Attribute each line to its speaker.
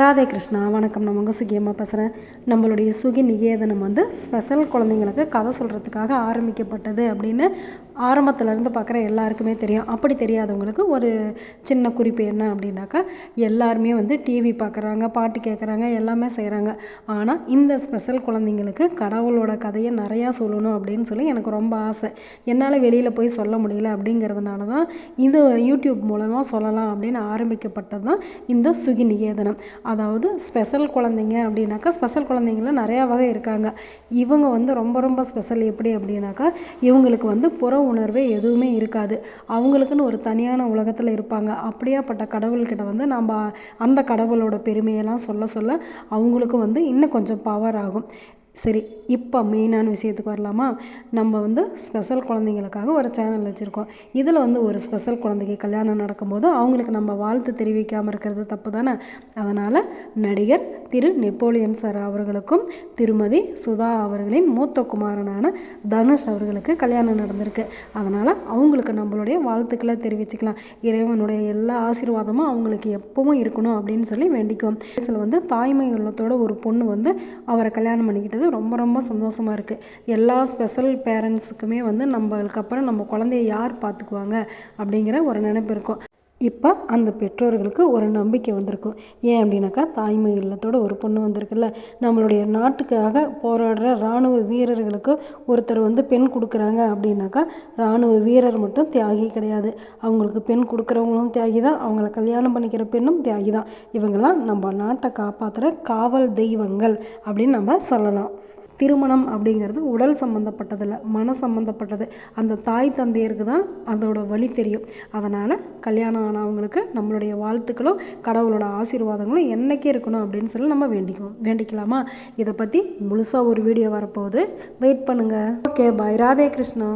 Speaker 1: ராதே கிருஷ்ணா வணக்கம். நான் உங்கள் சுகியம்மா பேசுகிறேன் நம்மளுடைய சுகி நிகேதனம் வந்து ஸ்பெஷல் குழந்தைங்களுக்கு கதை சொல்கிறதுக்காக ஆரம்பிக்கப்பட்டது அப்படின்னு ஆரம்பத்துலேருந்து பார்க்குற எல்லாருக்குமே தெரியும். அப்படி தெரியாதவங்களுக்கு ஒரு சின்ன குறிப்பு என்ன அப்படின்னாக்கா எல்லாருமே வந்து டிவி பார்க்குறாங்க பாட்டு கேட்குறாங்க எல்லாமே செய்கிறாங்க ஆனால் இந்த ஸ்பெஷல் குழந்தைங்களுக்கு கடவுளோட கதையை நிறையா சொல்லணும் அப்படின்னு சொல்லி எனக்கு ரொம்ப ஆசை. என்னால் வெளியில் போய் சொல்ல முடியல அப்படிங்கிறதுனால தான் இது யூடியூப் மூலமாக சொல்லலாம் அப்படின்னு ஆரம்பிக்கப்பட்டது தான் இந்த சுகி நிகேதனம். அதாவது ஸ்பெஷல் குழந்தைங்க அப்படின்னாக்கா ஸ்பெஷல் குழந்தைங்கள நிறையா வகை இருக்காங்க. இவங்க வந்து ரொம்ப ரொம்ப ஸ்பெஷல் எப்படி அப்படின்னாக்கா இவங்களுக்கு வந்து புற உணர்வே எதுவுமே இருக்காது. அவங்களுக்குன்னு ஒரு தனியான உலகத்தில் இருப்பாங்க. அப்படியாப்பட்ட கடவுள்கிட்ட வந்து நம்ம அந்த கடவுளோட பெருமையெல்லாம் சொல்ல சொல்ல அவங்களுக்கு வந்து இன்னும் கொஞ்சம் பவர் ஆகும். சரி இப்போ மெயினான விஷயத்துக்கு வரலாமா? நம்ம வந்து ஸ்பெஷல் குழந்தைங்களுக்காக ஒரு சேனல் வச்சுருக்கோம். இதில் வந்து ஒரு ஸ்பெஷல் குழந்தைக்கு கல்யாணம் நடக்கும்போது அவங்களுக்கு நம்ம வாழ்த்து தெரிவிக்காமல் இருக்கிறது தப்பு தானே? அதனால் நடிகர் திரு நெப்போலியன் சார் அவர்களுக்கும் திருமதி சுதா அவர்களின் மூத்த குமாரனான தனுஷ் அவர்களுக்கு கல்யாணம் நடந்திருக்கு. அதனால் அவங்களுக்கு நம்மளுடைய வாழ்த்துக்களை தெரிவிச்சுக்கலாம். இறைவனுடைய எல்லா ஆசீர்வாதமும் அவங்களுக்கு எப்பவும் இருக்கணும் அப்படின்னு சொல்லி வேண்டிக்குவோம். இதில் வந்து தாய்மை உள்ளத்தோட ஒரு பொண்ணு வந்து அவரை கல்யாணம் பண்ணிக்கிட்டது ரொம்ப ரொம்ப சந்தோஷமாக இருக்குது எல்லா ஸ்பெஷல் பேரண்ட்ஸுக்குமே வந்து நம்மளுக்கு அப்புறம் நம்ம குழந்தைய யார் பார்த்துக்குவாங்க அப்படிங்கிற ஒரு நினைப்பு இருக்கும். இப்போ அந்த பெற்றோர்களுக்கு ஒரு நம்பிக்கை வந்திருக்கும் ஏன் அப்படின்னாக்கா தாய்மை இல்லத்தோட ஒரு பொண்ணு வந்திருக்குல்ல. நம்மளுடைய நாட்டுக்காக போராடுற இராணுவ வீரர்களுக்கு ஒருத்தர் வந்து பெண் கொடுக்குறாங்க அப்படின்னாக்கா இராணுவ வீரர் மட்டும் தியாகி கிடையாது. அவங்களுக்கு பெண் கொடுக்குறவங்களும் தியாகி தான் அவங்கள கல்யாணம் பண்ணிக்கிற பெண்ணும் தியாகி தான் இவங்கெல்லாம் நம்ம நாட்டை காப்பாற்றுற காவல் தெய்வங்கள் அப்படின்னு நம்ம சொல்லலாம். திருமணம் அப்படிங்கிறது உடல் சம்மந்தப்பட்டதில்ல மன சம்மந்தப்பட்டது அந்த தாய் தந்தையருக்கு தான் அதோட வழி தெரியும். அதனால் கல்யாணம் ஆனவங்களுக்கு நம்மளுடைய வாழ்த்துக்களும் கடவுளோட ஆசீர்வாதங்களும் என்றைக்கே இருக்கணும் அப்படின்னு சொல்லி நம்ம வேண்டிக்குவோம். வேண்டிக்கலாமா? இதை பற்றி முழுசாக ஒரு வீடியோ வரப்போகுது. வெயிட் பண்ணுங்கள் ஓகே பாய் ராதே கிருஷ்ணா.